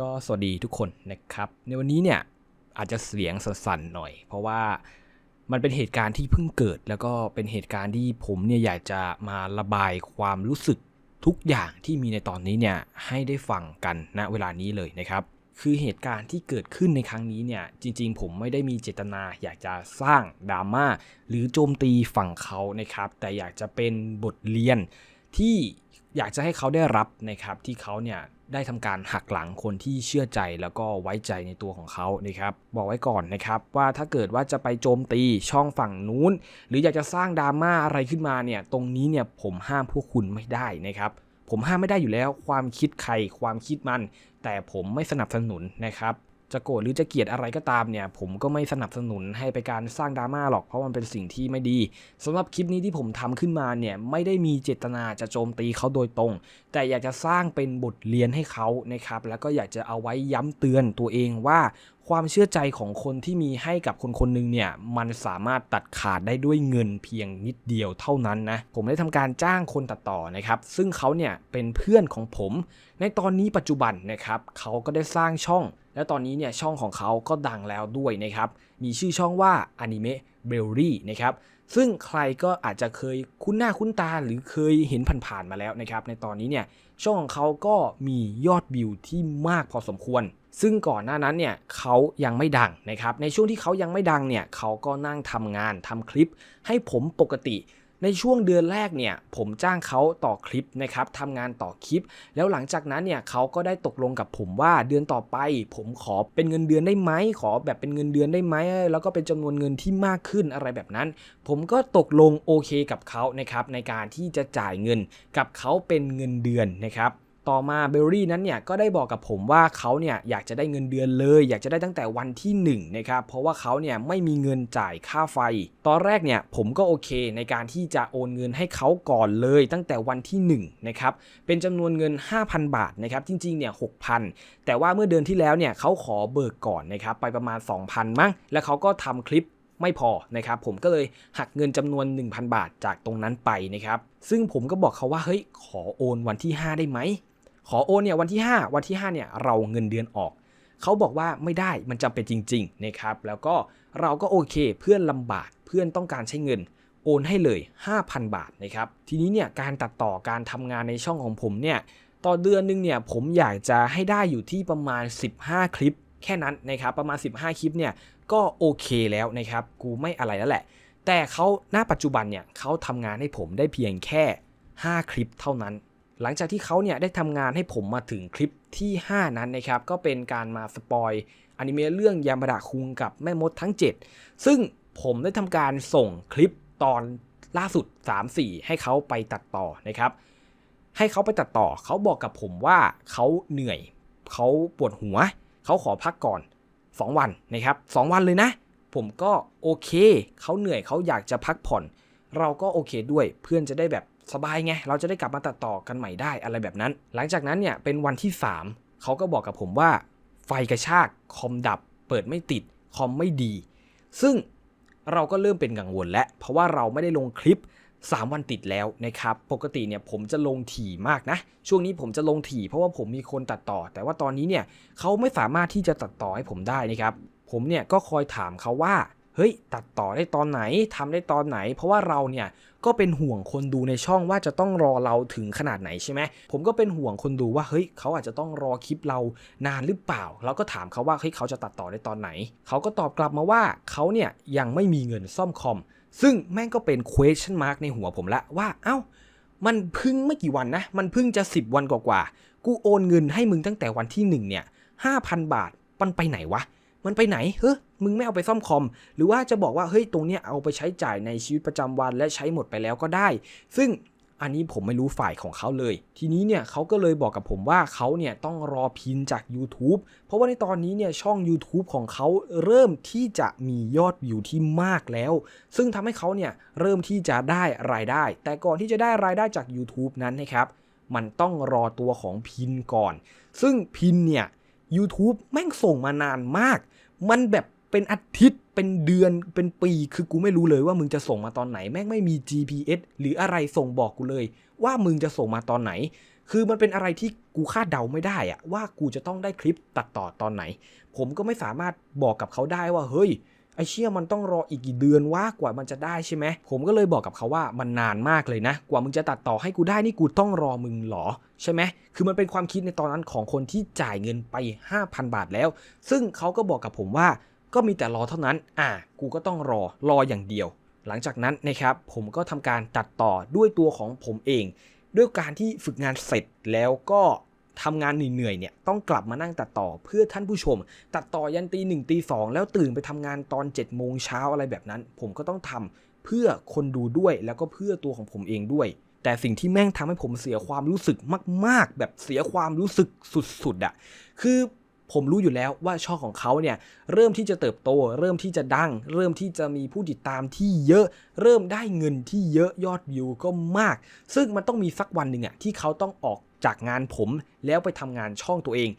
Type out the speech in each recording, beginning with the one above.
ก็สวัสดีทุกคนนะครับ ในวันนี้เนี่ยอาจจะเสียงสั่นๆหน่อย เพราะว่ามันเป็นเหตุการณ์ที่เพิ่งเกิด แล้วก็เป็นเหตุการณ์ที่ผมเนี่ยอยากจะมาระบายความรู้สึกทุกอย่างที่มีในตอนนี้เนี่ยให้ได้ฟังกันณเวลานี้เลยนะครับ คือเหตุการณ์ที่เกิดขึ้นในครั้งนี้เนี่ยจริง ๆ ผมไม่ได้มีเจตนา อยากจะสร้างดราม่าหรือโจมตีฝั่งเขานะครับ แต่อยากจะเป็นบทเรียนที่ อยากจะให้เขาได้รับนะครับที่เขาเนี่ยได้ทำการหักหลังคนที่เชื่อใจแล้วก็ไว้ใจในตัวของเขานะครับบอกไว้ก่อนนะครับว่าถ้าเกิดว่าจะไปโจมตีช่องฝั่งนู้น หรืออยากจะสร้างดราม่าอะไรขึ้นมาเนี่ยตรงนี้เนี่ยผมห้ามพวกคุณไม่ได้นะครับผมห้ามไม่ได้อยู่แล้วความคิดใครความคิดมัน แต่ผมไม่สนับสนุนนะครับ จะโกรธหรือจะเกลียดอะไรก็ตามเนี่ย ผมก็ไม่สนับสนุนให้ไปการสร้างดราม่าหรอกเพราะมันเป็นสิ่งที่ไม่ดีสำหรับคลิปนี้ที่ผมทำขึ้นมาเนี่ยไม่ได้มีเจตนาจะโจมตีเขาโดยตรง แต่อยากจะสร้างเป็นบทเรียนให้เขานะครับแล้วก็อยากจะเอาไว้ย้ำเตือนตัวเองว่า ความเชื่อใจของคนที่มีให้กับคนคนหนึ่งเนี่ยมันสามารถตัดขาดได้ด้วยเงินเพียงนิดเดียวเท่านั้นนะผมได้ทำการจ้างคนตัดต่อนะครับ ซึ่งเขาเนี่ยเป็นเพื่อนของผม ในตอนนี้ปัจจุบันนะครับเขาก็ได้สร้างช่อง และตอนนี้เนี่ยช่องของเขาก็ดังแล้วด้วยนะครับมีชื่อช่องว่า Anime b e l l y นะครับซึ่งใครก็อาจจะเคยคุ้นหน้าคุ้นตาหรือเคยเห็นผ่านๆมาแล้วนะครับในตอนนี้เนี่ยช่องของเขาก็มียอดวิวที่มากพอสมควร ซึ่งก่อนหน้านั้นเนี่ยเขายังไม่ดังนะครับในช่วงที่เขายังไม่ดังเนี่ยเขาก็นั่งทำงานทำคลิปให้ผมปกติ ในช่วงเดือนแรกเนี่ยผมจ้างเขาต่อคลิปนะครับทำงานต่อคลิป แล้วหลังจากนั้นเนี่ยเขาก็ได้ตกลงกับผมว่าเดือนต่อไป ผมขอเป็นเงินเดือนได้ไหมขอแบบเป็นเงินเดือนได้ไหมแล้วก็เป็นจำนวนเงินที่มากขึ้นอะไรแบบนั้น ผมก็ตกลงโอเคกับเขานะครับในการที่จะจ่ายเงินกับเขาเป็นเงินเดือนนะครับ ต่อมาเบลลี่นั้นเนี่ยก็ได้บอกกับผมว่าเขาเนี่ยอยากจะได้เงินเดือนเลย อยากจะได้ตั้งแต่วันที่1นะครับเพราะว่าเขาเนี่ยไม่มีเงินจ่ายค่าไฟ ตอนแรกเนี่ยผมก็โอเคในการที่จะโอนเงินให้เขาก่อนเลย ตั้งแต่วันที่1นะครับเป็นจำนวนเงิน 5,000 บาทนะครับจริงๆเนี่ย6,000แต่ว่าเมื่อเดือนที่แล้วเนี่ยเขาขอเบิกก่อนนะครับไปประมาณ 2,000 มั้งแล้วเขาก็ทำคลิปไม่พอนะครับผมก็เลยหักเงินจำนวน 1,000 บาทจากตรงนั้นไปนะครับซึ่งผมก็บอกเขาว่าเฮ้ยขอโอนวันที่ 5 ได้ไหม ขอโอนเนี่ยวันที่ 5 วันที่5เนี่ยเราเงินเดือนออก เขาบอกว่าไม่ได้มันจำเป็นจริงๆนะครับแล้วก็เราก็โอเคเพื่อนลำบากเพื่อนต้องการใช้เงินโอนให้เลย 5,000 บาทนะครับทีนี้เนี่ยการตัดต่อการทำงานในช่องของผมเนี่ยต่อเดือนหนึงเนี่ยผมอยากจะให้ได้อยู่ที่ประมาณ 15 คลิป แค่นั้นนะครับประมาณ 15 คลิปเนี่ยก็โอเคแล้วนะครับกูไม่อะไรแล้วแหละ แต่เขาณปัจจุบันเนี่ยเขาทำงานให้ผมได้เพียงแค่ 5 คลิปเท่านั้น หลังจากที่เขาเนี่ยได้ทำงานให้ผมมาถึงคลิปที่ 5 นั้นนะครับ ก็เป็นการมาสปอยอนิเมะเรื่องยามาดะคุงกับแม่มดทั้ง 7 ซึ่งผมได้ทำการส่งคลิปตอนล่าสุด 3-4 ให้เขาไปตัดต่อนะครับ ให้เขาไปตัดต่อเขาบอกกับผมว่าเขาเหนื่อย เขาปวดหัว เขาขอพักก่อน 2 วันนะครับ2วันเลยนะ ผมก็โอเค เขาเหนื่อยเขาอยากจะพักผ่อน เราก็โอเคด้วยเพื่อนจะได้แบบ สบายไง เราจะได้กลับมาตัดต่อกันใหม่ได้อะไรแบบนั้น หลังจากนั้นเนี่ยเป็นวันที่ 3 เขาก็บอกกับผมว่า ไฟกระชาก คอมดับ เปิดไม่ติด คอมไม่ดี ซึ่งเราก็เริ่มเป็นกังวลแล้ว เพราะว่าเราไม่ได้ลงคลิป 3 วันติดแล้วนะครับ ปกติเนี่ยผมจะลงถี่มากนะ ช่วงนี้ผมจะลงถี่เพราะว่าผมมีคนตัดต่อ แต่ว่าตอนนี้เนี่ยเขาไม่สามารถที่จะตัดต่อให้ผมได้นะครับ ผมเนี่ยก็คอยถามเขาว่า เฮ้ย ตัดต่อได้ตอนไหนทำได้ตอนไหน เพราะว่าเราเนี่ย ก็เป็นห่วงคนดูในช่องว่าจะต้องรอเราถึงขนาดไหนใช่ไหมผมก็เป็นห่วงคนดูว่าเฮ้ยเขาอาจจะต้องรอคลิปเรานานหรือเปล่า เราก็ถามเขาว่าเฮ้ยเขาจะตัดต่อได้ตอนไหน เขาก็ตอบกลับมาว่าเขาเนี่ยยังไม่มีเงินซ่อมคอม ซึ่งแม่งก็เป็น question mark ในหัวผมละว่าเอ้ามันพึ่งไม่กี่วันนะ มันพึ่งจะ 10 วันกว่าๆ กูโอนเงินให้มึงตั้งแต่วันที่ 1 เนี่ย 5,000 บาท มันไปไหนวะ มันไปไหนเฮ้ยมึงไม่เอาไปซ่อมคอม หรือว่าจะบอกว่าเฮ้ยตรงเนี้ยเอาไปใช้จ่ายในชีวิตประจำวันและใช้หมดไปแล้วก็ได้ ซึ่งอันนี้ผมไม่รู้ฝ่ายของเขาเลย ทีนี้เนี่ยเขาก็เลยบอกกับผมว่าเขาเนี่ยต้องรอพินจาก YouTube เพราะว่าในตอนนี้เนี่ยช่อง YouTube ของเขาเริ่มที่จะมียอดวิวที่มากแล้ว ซึ่งทำให้เขาเนี่ยเริ่มที่จะได้รายได้ แต่ก่อนที่จะได้รายได้จาก YouTube นั้นนะครับ มันต้องรอตัวของพินก่อน ซึ่งพินเนี่ย YouTube แม่งส่งมานานมาก มันแบบเป็นอาทิตย์เป็นเดือนเป็นปี คือกูไม่รู้เลยว่ามึงจะส่งมาตอนไหน แม่งไม่มี GPS หรืออะไรส่งบอกกูเลย ว่ามึงจะส่งมาตอนไหน คือมันเป็นอะไรที่กูคาดเดาไม่ได้อะว่ากูจะต้องได้คลิปตัดต่อตอนไหน ผมก็ไม่สามารถบอกกับเขาได้ว่าเฮ้ย ไอเชี่ยมันต้องรออีกกี่เดือนว่ากว่ามันจะได้ใช่ไหมผมก็เลยบอกกับเขาว่ามันนานมากเลยนะ กว่ามึงจะตัดต่อให้กูได้นี่กูต้องรอมึงเหรอใช่ไหมคือมันเป็นความคิดในตอนนั้นของคนที่จ่ายเงินไป 5,000 บาทแล้ว ซึ่งเขาก็บอกกับผมว่าก็มีแต่รอเท่านั้น อะกูก็ต้องรอรออย่างเดียว หลังจากนั้นนะครับผมก็ทำการตัดต่อด้วยตัวของผมเอง ด้วยการที่ฝึกงานเสร็จแล้วก็ ทำงานเหนื่อยๆเนี่ยต้องกลับมานั่งตัดต่อเพื่อท่านผู้ชม ตัดต่อยันตีหนึ่งตีสองแล้วตื่นไปทำงานตอน7จ็ดโมงเช้าอะไรแบบนั้น ผมก็ต้องทำเพื่อคนดูด้วยแล้วก็เพื่อตัวของผมเองด้วย แต่สิ่งที่แม่งทำให้ผมเสียความรู้สึกมาก ๆ แบบเสียความรู้สึกสุดๆอะ่ะคือผมรู้อยู่แล้วว่าช่องของเขาเนี่ยเริ่มที่จะเติบโต เริ่มที่จะดัง เริ่มที่จะมีผู้ติดตามที่เยอะ เริ่มได้เงินที่เยอะยอดวิวก็มาก ซึ่งมันต้องมีสักวันหนึ่งอะที่เขาต้องออก จากงานผมแล้วไปทำงานช่องตัวเอง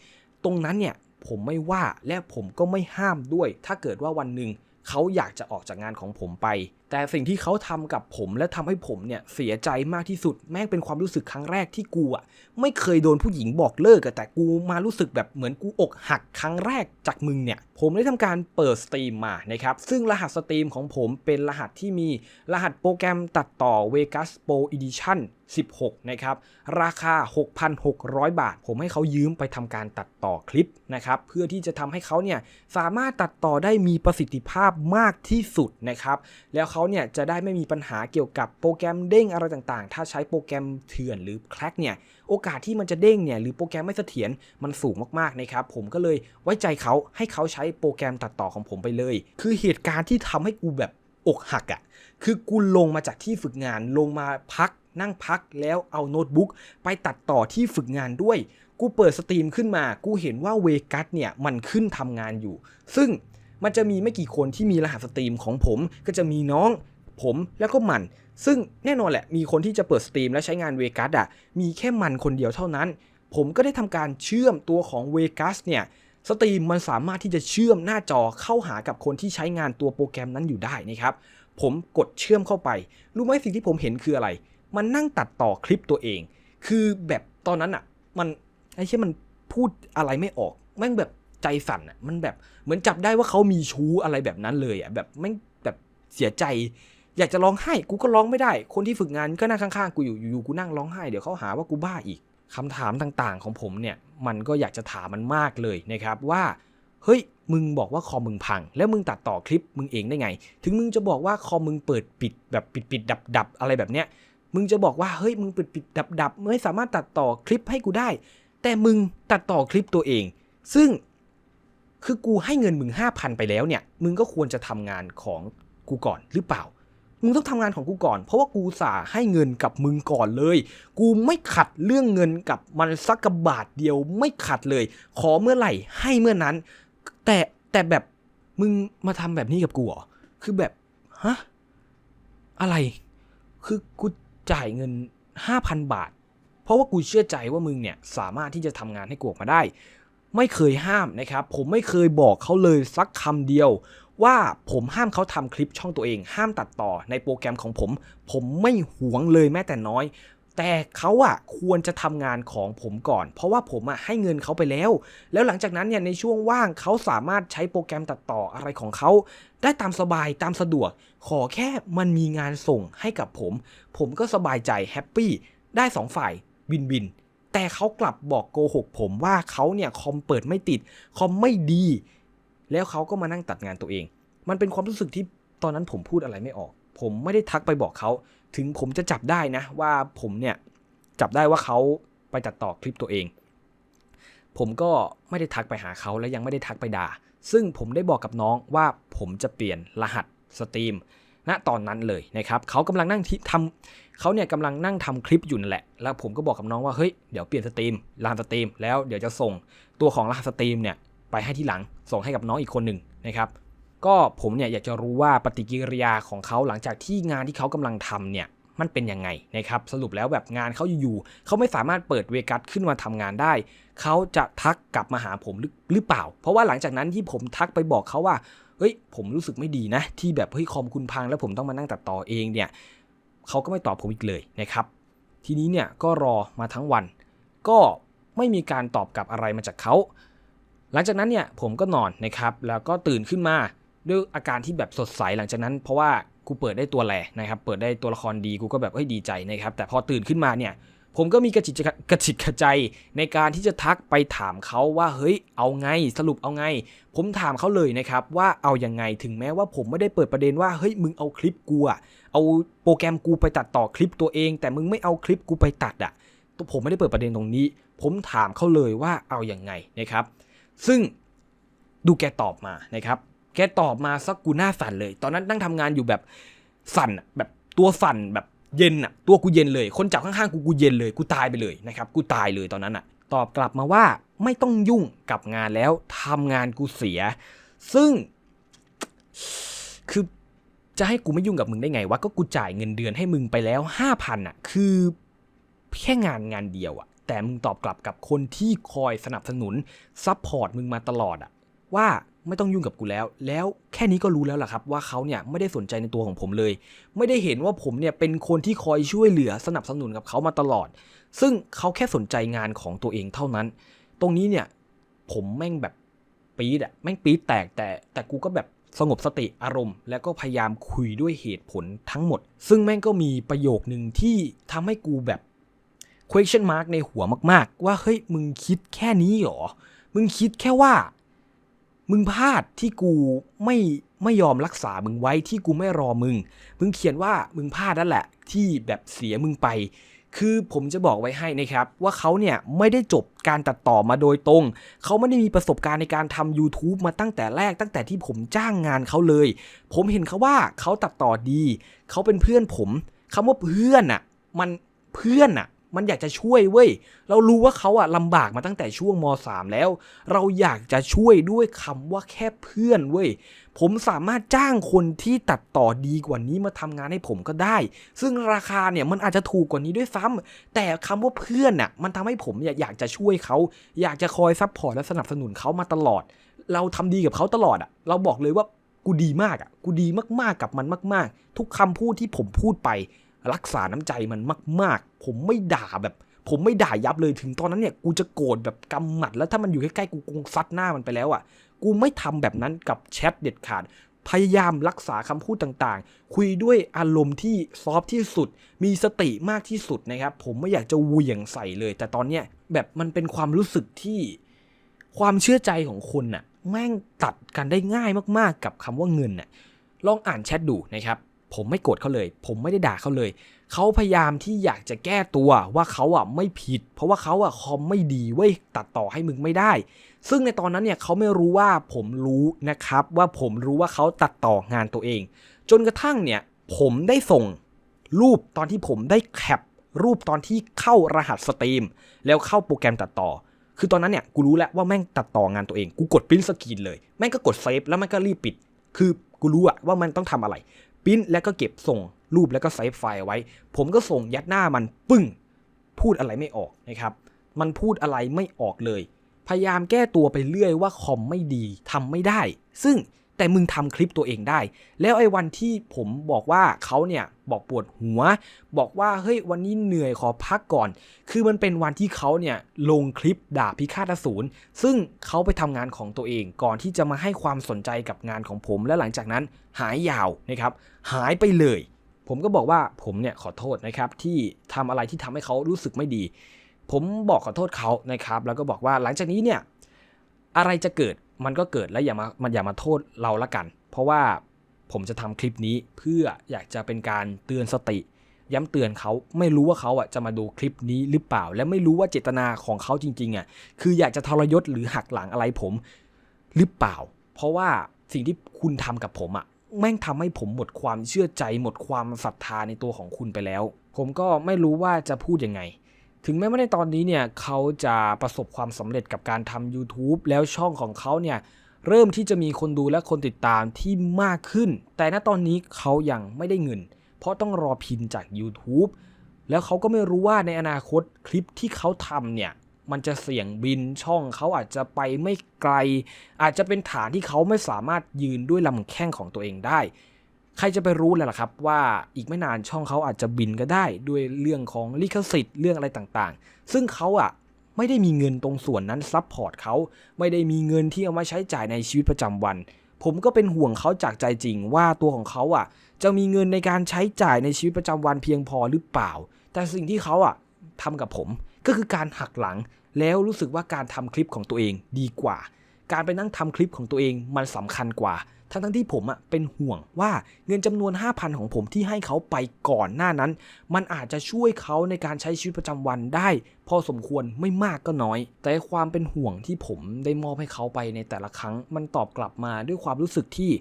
ตรงนั้นเนี่ยผมไม่ว่าและผมก็ไม่ห้ามด้วย ถ้าเกิดว่าวันหนึ่งเขาอยากจะออกจากงานของผมไปแต่สิ่งที่เขาทำกับผมและทำให้ผมเนี่ยเสียใจมากที่สุด แม่งเป็นความรู้สึกครั้งแรกที่กูอะไม่เคยโดนผู้หญิงบอกเลิกแต่กูมารู้สึกแบบเหมือนกูอกหักครั้งแรกจากมึงเนี่ย ผมได้ทำการเปิดสตรีมมานะครับซึ่งรหัสสตรีมของผมเป็นรหัสที่มีรหัสโปรแกรมตัดต่อ Vegas Pro Edition 16 นะครับ ราคา 6,600 บาท ผมให้เขายืมไปทำการตัดต่อคลิปนะครับ เพื่อที่จะทำให้เขาเนี่ยสามารถตัดต่อได้มีประสิทธิภาพมากที่สุดนะครับ แล้วเขาเนี่ยจะได้ไม่มีปัญหาเกี่ยวกับโปรแกรมเด้งอะไรต่างๆ ถ้าใช้โปรแกรมเถื่อนหรือแคลกเนี่ยโอกาสที่มันจะเด้งเนี่ยหรือโปรแกรมไม่เสถียรมันสูงมากๆนะครับผมก็เลยไว้ใจเขาให้เขาใช้โปรแกรมตัดต่อของผมไปเลย คือเหตุการณ์ที่ทำให้กูแบบอกหักอะ่ะคือกูลงมาจากที่ฝึกงานลงมาพักนั่งพักแล้วเอาโน้ตบุ๊กไปตัดต่อที่ฝึกงานด้วย กูเปิดสตรีมขึ้นมา กูเห็นว่าเวกัสเนี่ยมันขึ้นทำงานอยู่ ซึ่ง มันจะมีไม่กี่คนที่มีรหัสสตรีมของผม ก็จะมีน้อง ผมแล้วก็มัน ซึ่งแน่นอนแหละ มีคนที่จะเปิดสตรีมและใช้งานเวกัสอะมีแค่มันคนเดียวเท่านั้น ผมก็ได้ทำการเชื่อมตัวของเวกัสเนี่ยสตรีมมันสามารถที่จะเชื่อมหน้าจอเข้าหากับคนที่ใช้งานตัวโปรแกรมนั้นอยู่ได้นะครับ ผมกดเชื่อมเข้าไป รู้ไหมสิ่งที่ผมเห็นคืออะไร มันนั่งตัดต่อคลิปตัวเอง คือแบบตอนนั้นอะ มันไอ้เช่มันพูดอะไรไม่ออก แม่งแบบ ใจสั่นอะมันแบบเหมือนจับได้ว่าเขามีชู้อะไรแบบนั้นเลยอะแบบแม่แบบเสียใจ อยากจะร้องไห้กูก็ร้องไม่ได้ คนที่ฝึกงานก็นั่งข้างๆกูอยู่อยู่กูนั่งร้องไห้เดี๋ยวเขาหาว่ากูบ้าอีกคำถามต่างๆของผมเนี่ยมันก็อยากจะถามมันมากเลยนะครับว่าเฮ้ยมึงบอกว่าคอมมึงพัง แล้วมึงตัดต่อคลิปมึงเองได้ไง ถึงมึงจะบอกว่าคอมมึงเปิดปิดแบบปิดปิดดับดับอะไรแบบเนี้ยมึงจะบอกว่าเฮ้ยมึงปิดปิดดับดับไม่สามารถตัดต่อคลิปให้กูได้ แต่มึงตัดต่อคลิปตัวเอง ซึ่ง คือกูให้เงินมึงห้าพันไปแล้วเนี่ย มึงก็ควรจะทำงานของกูก่อนหรือเปล่า มึงต้องทำงานของกูก่อน เพราะว่ากูสาให้เงินกับมึงก่อนเลย กูไม่ขัดเรื่องเงินกับมันสักกระบาทเดียวไม่ขัดเลย ขอเมื่อไหร่ให้เมื่อนั้น แต่แต่แบบมึงมาทำแบบนี้กับกูเหรอ คือแบบฮะอะไร คือกูจ่ายเงินห้าพันบาท เพราะว่ากูเชื่อใจว่ามึงเนี่ยสามารถที่จะทำงานให้กูออกมาได้ ไม่เคยห้ามนะครับ ผมไม่เคยบอกเขาเลยสักคำเดียว ว่าผมห้ามเขาทำคลิปช่องตัวเอง ห้ามตัดต่อในโปรแกรมของผม ผมไม่หวงเลยแม้แต่น้อยแต่เขาอะควรจะทำงานของผมก่อน เพราะว่าผมอะให้เงินเขาไปแล้ว แล้วหลังจากนั้นเนี่ยในช่วงว่างเขาสามารถใช้โปรแกรมตัดต่ออะไรของเขา ได้ตามสบายตามสะดวก ขอแค่มันมีงานส่งให้กับผม ผมก็สบายใจแฮปปี้ได้สองฝ่ายวินวิน แต่เขากลับบอกโกหกผมว่าเขาเนี่ยคอมเปิดไม่ติดคอมไม่ดี แล้วเขาก็มานั่งตัดงานตัวเอง มันเป็นความรู้สึกที่ตอนนั้นผมพูดอะไรไม่ออก ผมไม่ได้ทักไปบอกเขา ถึงผมจะจับได้นะ ว่าผมเนี่ยจับได้ว่าเขาไปตัดต่อคลิปตัวเอง ผมก็ไม่ได้ทักไปหาเขาและยังไม่ได้ทักไปด่า ซึ่งผมได้บอกกับน้องว่าผมจะเปลี่ยนรหัสสตรีมณตอนนั้นเลยนะครับเขากำลังนั่งที่ทำ เขาเนี่ยกำลังนั่งทำคลิปอยู่นั่นแหละ แล้วผมก็บอกกับน้องว่าเฮ้ยเดี๋ยวเปลี่ยนสตรีมรหัสสตรีมแล้วเดี๋ยวจะส่งตัวของรหัสสตรีมเนี่ยไปให้ที่หลังส่งให้กับน้องอีกคนหนึ่งนะครับ ก็ผมเนี่ยอยากจะรู้ว่าปฏิกิริยาของเขาหลังจากที่งานที่เขากำลังทำเนี่ยมันเป็นยังไงนะครับสรุปแล้วแบบงานเขาอยู่ๆเขาไม่สามารถเปิดเวกัสขึ้นมาทำงานได้ เขาจะทักกลับมาหาผมหรือหรือเปล่า เพราะว่าหลังจากนั้นที่ผมทักไปบอกเขาว่าเฮ้ยผมรู้สึกไม่ดีนะ ที่แบบเฮ้ยคอมคุณพังแล้วผมต้องมานั่งตัดต่อเองเนี่ย เขาก็ไม่ตอบผมอีกเลยนะครับ ทีนี้เนี่ยก็รอมาทั้งวัน ก็ไม่มีการตอบกลับอะไรมาจากเขาหลังจากนั้นเนี่ยผมก็นอนนะครับ แล้วก็ตื่นขึ้นมาด้วยอาการที่แบบสดใสหลังจากนั้น เพราะว่ากูเปิดได้ตัวแหล่นะครับ เปิดได้ตัวละครดีกูก็แบบเฮ้ยดีใจนะครับ แต่พอตื่นขึ้นมาเนี่ย ผมก็มีกระจิตกระจิตกระใจในการที่จะทักไปถามเขาว่าเฮ้ยเอาไงสรุปเอาไง ผมถามเขาเลยนะครับว่าเอาอยังไงถึงแม้ว่าผมไม่ได้เปิดประเด็นว่าเฮ้ยมึงเอาคลิปกูอะเอาโปรแกรมกูไปตัดต่อคลิปตัวเอง แต่มึงไม่เอาคลิปกูไปตัดอะตัวผมไม่ได้เปิดประเด็นตรงนี้ ผมถามเขาเลยว่าเอาอย่างไงนะครับ ซึ่งดูแกตอบมานะครับ แกตอบมาสักกูหน้าสั่นเลย ตอนนั้นนั่งทำงานอยู่แบบสั่นแบบตัวสั่นแบบ เย็นอะตัวกูเย็นเลย คนจับข้างๆกูกูเย็นเลย กูตายไปเลยนะครับกูตายเลยตอนนั้นอะตอบกลับมาว่าไม่ต้องยุ่งกับงานแล้วทำงานกูเสีย ซึ่ง คือจะให้กูไม่ยุ่งกับมึงได้ไงวะก็กูจ่ายเงินเดือนให้มึงไปแล้วห้าพันอะคือแค่งานงานเดียวอะแต่มึงตอบกลับกับคนที่คอยสนับสนุนซัพพอร์ตมึงมาตลอดอะว่า ไม่ต้องยุ่งกับกูแล้ว แล้วแค่นี้ก็รู้แล้วล่ะครับว่าเขาเนี่ยไม่ได้สนใจในตัวของผมเลย ไม่ได้เห็นว่าผมเนี่ยเป็นคนที่คอยช่วยเหลือสนับสนุนกับเขามาตลอด ซึ่งเขาแค่สนใจงานของตัวเองเท่านั้น ตรงนี้เนี่ยผมแม่งแบบปี๊ดอะแม่งปี๊ดแตกแต่แต่กูก็แบบสงบสติอารมณ์ แล้วก็พยายามคุยด้วยเหตุผลทั้งหมด ซึ่งแม่งก็มีประโยคหนึ่งที่ทำให้กูแบบ question mark ในหัวมาก ๆ ว่าเฮ้ยมึงคิดแค่นี้หรอ มึงคิดแค่ว่า มึงพลาดที่กูไม่ไม่ยอมรักษามึงไว้ที่กูไม่รอมึง มึงเขียนว่ามึงพลาดนั่นแหละ ที่แบบเสียมึงไป คือผมจะบอกไว้ให้นะครับ ว่าเขาเนี่ยไม่ได้จบการตัดต่อมาโดยตรง เขาไม่ได้มีประสบการณ์ในการทำ YouTube มาตั้งแต่แรกตั้งแต่ที่ผมจ้างงานเขาเลย ผมเห็นเขาว่าเขาตัดต่อดี เขาเป็นเพื่อนผมคำว่าเพื่อนอะ มันเพื่อนอะ มันอยากจะช่วยเว้ย เรารู้ว่าเขาอะลำบากมาตั้งแต่ช่วงม .3 แล้ว เราอยากจะช่วยด้วยคำว่าแค่เพื่อนเว้ย ผมสามารถจ้างคนที่ตัดต่อดีกว่านี้มาทำงานให้ผมก็ได้ ซึ่งราคาเนี่ยมันอาจจะถูกกว่านี้ด้วยซ้ำแต่คำว่าเพื่อนน่ะมันทำให้ผมอยากจะช่วยเขาอยากจะคอยซัพพอร์ตและสนับสนุนเขามาตลอด เราทำดีกับเขาตลอดอะเราบอกเลยว่ากูดีมากอะกูดีมากๆกับมันมาก ๆ ทุกคำพูดที่ผมพูดไป รักษาน้ำใจมันมาก ๆ ผมไม่ด่าแบบ ผมไม่ด่ายับเลยถึงตอนนั้นเนี่ยกูจะโกรธแบบกำหมัด แล้วถ้ามันอยู่ใกล้ๆกูคงซัดหน้ามันไปแล้วอะ่ะ กูไม่ทำแบบนั้นกับแชทเด็ดขาดพยายามรักษาคำพูดต่างๆ คุยด้วยอารมณ์ที่ซอฟที่สุด มีสติมากที่สุดนะครับ ผมไม่อยากจะวี่ยงใส่เลย แต่ตอนเนี้ยแบบมันเป็นความรู้สึกที่ความเชื่อใจของคนน่ะ แม่งตัดกันได้ง่ายมากๆ กับคำว่าเงินน่ะ ลองอ่านแชทดูนะครับ ผมไม่โกรธเขาเลย ผมไม่ได้ด่าเขาเลย เขาพยายามที่อยากจะแก้ตัวว่าเขาอะไม่ผิด เพราะว่าเขาอะคอมไม่ดีเว้ยตัดต่อให้มึงไม่ได้ ซึ่งในตอนนั้นเนี่ยเขาไม่รู้ว่าผมรู้นะครับ ว่าผมรู้ว่าเขาตัดต่องานตัวเอง จนกระทั่งเนี่ยผมได้ส่งรูปตอนที่ผมได้แคปรูปตอนที่เข้ารหัสสตรีม แล้วเข้าโปรแกรมตัดต่อ คือตอนนั้นเนี่ยกูรู้แล้วว่าแม่งตัดต่องานตัวเอง กูกดปริ้นสกรีนเลย แม่งก็กดเซฟแล้วมันก็รีบปิด คือกูรู้อะว่ามันต้องทำอะไร ปิ้นแล้วก็เก็บส่งรูปแล้วก็เซฟไฟล์ไว้ ผมก็ส่งยัดหน้ามันปึ้ง พูดอะไรไม่ออกนะครับ มันพูดอะไรไม่ออกเลย พยายามแก้ตัวไปเรื่อยว่าคอมไม่ดีทำไม่ได้ ซึ่ง แต่มึงทำคลิปตัวเองได้ แล้วไอ้วันที่ผมบอกว่าเขาเนี่ยบอกปวดหัว บอกว่าเฮ้ยวันนี้เหนื่อยขอพักก่อน คือมันเป็นวันที่เขาเนี่ยลงคลิปด่าพิฆาตอสูรซึ่งเขาไปทำงานของตัวเอง ก่อนที่จะมาให้ความสนใจกับงานของผม และหลังจากนั้นหายยาวนะครับ หายไปเลย ผมก็บอกว่าผมเนี่ยขอโทษนะครับที่ทำอะไรที่ทำให้เขารู้สึกไม่ดี ผมบอกขอโทษเขานะครับ แล้วก็บอกว่าหลังจากนี้เนี่ยอะไรจะเกิด มันก็เกิดแล้วอย่ามามันอย่ามาโทษเราละกัน เพราะว่าผมจะทำคลิปนี้เพื่ออยากจะเป็นการเตือนสติ ย้ำเตือนเขาไม่รู้ว่าเขาอะจะมาดูคลิปนี้หรือเปล่า และไม่รู้ว่าเจตนาของเขาจริงๆอะคืออยากจะทรยศหรือหักหลังอะไรผมหรือเปล่า เพราะว่าสิ่งที่คุณทำกับผมอะแม่งทำให้ผมหมดความเชื่อใจหมดความศรัทธาในตัวของคุณไปแล้ว ผมก็ไม่รู้ว่าจะพูดยังไง ถึงแม้ว่าในตอนนี้เนี่ยเขาจะประสบความสำเร็จกับการทำ YouTube แล้วช่องของเขาเนี่ยเริ่มที่จะมีคนดูและคนติดตามที่มากขึ้น แต่ณตอนนี้เขายังไม่ได้เงิน เพราะต้องรอพินจาก YouTube แล้วเขาก็ไม่รู้ว่าในอนาคตคลิปที่เขาทำเนี่ยมันจะเสี่ยงบินช่องเขาอาจจะไปไม่ไกล อาจจะเป็นฐานที่เขาไม่สามารถยืนด้วยลำแข้งของตัวเองได้ ใครจะไปรู้เลยล่ะครับว่าอีกไม่นานช่องเขาอาจจะบินก็ได้ด้วยเรื่องของลิขสิทธิ์เรื่องอะไรต่างๆ ซึ่งเขาอะไม่ได้มีเงินตรงส่วนนั้นซับพอร์ตเขาไม่ได้มีเงินที่เอามาใช้จ่ายในชีวิตประจำวัน ผมก็เป็นห่วงเขาจากใจจริงว่าตัวของเขาอะ จะมีเงินในการใช้จ่ายในชีวิตประจำวันเพียงพอหรือเปล่า แต่สิ่งที่เขาอะทำกับผมก็คือการหักหลังแล้วรู้สึกว่าการทำคลิปของตัวเองดีกว่า การไปนั่งทำคลิปของตัวเองมันสำคัญกว่า ทั้งทั้งที่ผมอะเป็นห่วงว่าเงินจำนวน 5,000 ของผมที่ให้เขาไปก่อนหน้านั้น มันอาจจะช่วยเขาในการใช้ชีวิตประจำวันได้ พอสมควรไม่มากก็น้อย แต่ความเป็นห่วงที่ผมได้มอบให้เขาไปในแต่ละครั้ง มันตอบกลับมาด้วยความรู้สึกที่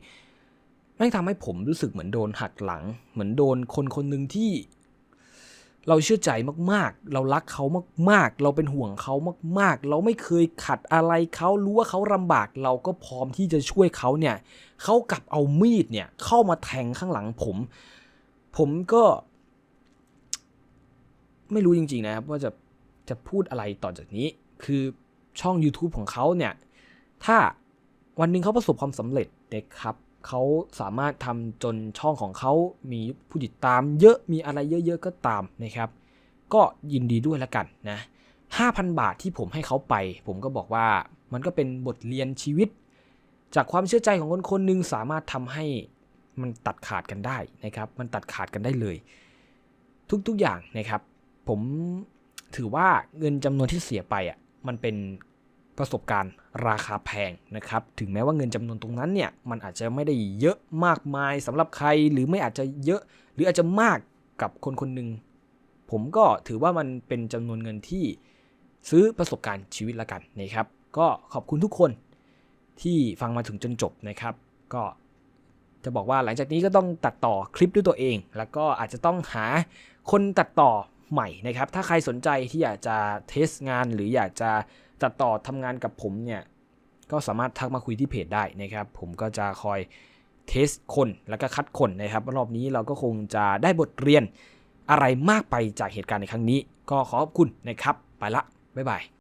แม่งทำให้ผมรู้สึกเหมือนโดนหักหลัง เหมือนโดนคนคนหนึ่งที่ เราเชื่อใจมากๆ เรารักเขามากๆ เราเป็นห่วงเขามากๆ เราไม่เคยขัดอะไรเขารู้ว่าเขาลำบาก เราก็พร้อมที่จะช่วยเขาเนี่ยเขากลับเอามีดเนี่ยเข้ามาแทงข้างหลังผม ผมก็ ไม่รู้จริงๆนะครับว่าจะจะพูดอะไรต่อจากนี้ คือช่อง YouTube ของเขาเนี่ย ถ้าวันหนึ่งเขาประสบความสำเร็จนะครับ เขาสามารถทำจนช่องของเขามีผู้ติดตามเยอะมีอะไรเยอะๆก็ตามนะครับ ก็ยินดีด้วยล้วกันนะ5,000 บาทที่ผมให้เขาไป ผมก็บอกว่ามันก็เป็นบทเรียนชีวิต จากความเชื่อใจของคนคนหนึ่งสามารถทำให้มันตัดขาดกันได้นะครับ มันตัดขาดกันได้เลย ทุกๆอย่างนะครับ ผมถือว่าเงินจำนวนที่เสียไปอะมันเป็น ประสบการณ์ราคาแพงนะครับ ถึงแม้ว่าเงินจำนวนตรงนั้นเนี่ยมันอาจจะไม่ได้เยอะมากมายสำหรับใครหรือไม่อาจจะเยอะ หรืออาจจะมากกับคนคนหนึ่งผมก็ถือว่ามันเป็นจำนวนเงินที่ซื้อประสบการณ์ชีวิตละกันนะครับ ก็ขอบคุณทุกคนที่ฟังมาถึงจนจบนะครับ ก็จะบอกว่าหลังจากนี้ก็ต้องตัดต่อคลิปด้วยตัวเอง แล้วก็อาจจะต้องหาคนตัดต่อใหม่นะครับ ถ้าใครสนใจที่อยากจะเทสงานหรืออยากจะ ตัดต่อทำงานกับผมเนี่ยก็สามารถทักมาคุยที่เพจได้นะครับ ผมก็จะคอยเทสคนแล้วก็คัดคนนะครับ รอบนี้เราก็คงจะได้บทเรียนอะไรมากไปจากเหตุการณ์ในครั้งนี้ ก็ขอขอบคุณนะครับ ไปละ บ๊ายบาย